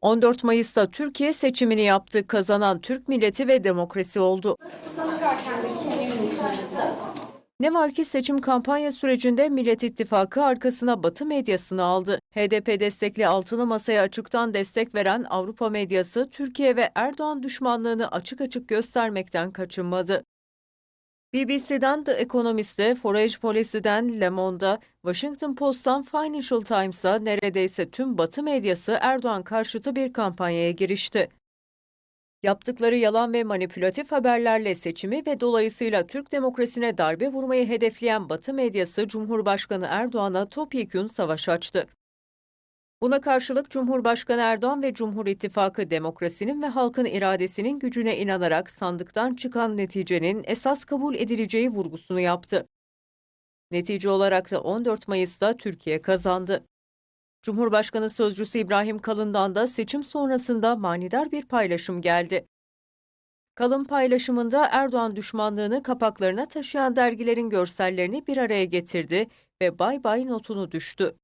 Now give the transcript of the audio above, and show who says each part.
Speaker 1: 14 Mayıs'ta Türkiye seçimini yaptı. Kazanan Türk milleti ve demokrasi oldu. Ne var ki seçim kampanya sürecinde Millet İttifakı arkasına Batı medyasını aldı. HDP destekli altılı masaya açıktan destek veren Avrupa medyası Türkiye ve Erdoğan düşmanlığını açık açık göstermekten kaçınmadı. BBC'den The Economist'e, Foreign Policy'den Le Monde'a, Washington Post'tan Financial Times'a neredeyse tüm Batı medyası Erdoğan karşıtı bir kampanyaya girişti. Yaptıkları yalan ve manipülatif haberlerle seçimi ve dolayısıyla Türk demokrasine darbe vurmayı hedefleyen Batı medyası Cumhurbaşkanı Erdoğan'a topyekün savaş açtı. Buna karşılık Cumhurbaşkanı Erdoğan ve Cumhur İttifakı demokrasinin ve halkın iradesinin gücüne inanarak sandıktan çıkan neticenin esas kabul edileceği vurgusunu yaptı. Netice olarak da 14 Mayıs'ta Türkiye kazandı. Cumhurbaşkanı Sözcüsü İbrahim Kalın'dan da seçim sonrasında manidar bir paylaşım geldi. Kalın paylaşımında Erdoğan düşmanlığını kapaklarına taşıyan dergilerin görsellerini bir araya getirdi ve bay bay notunu düştü.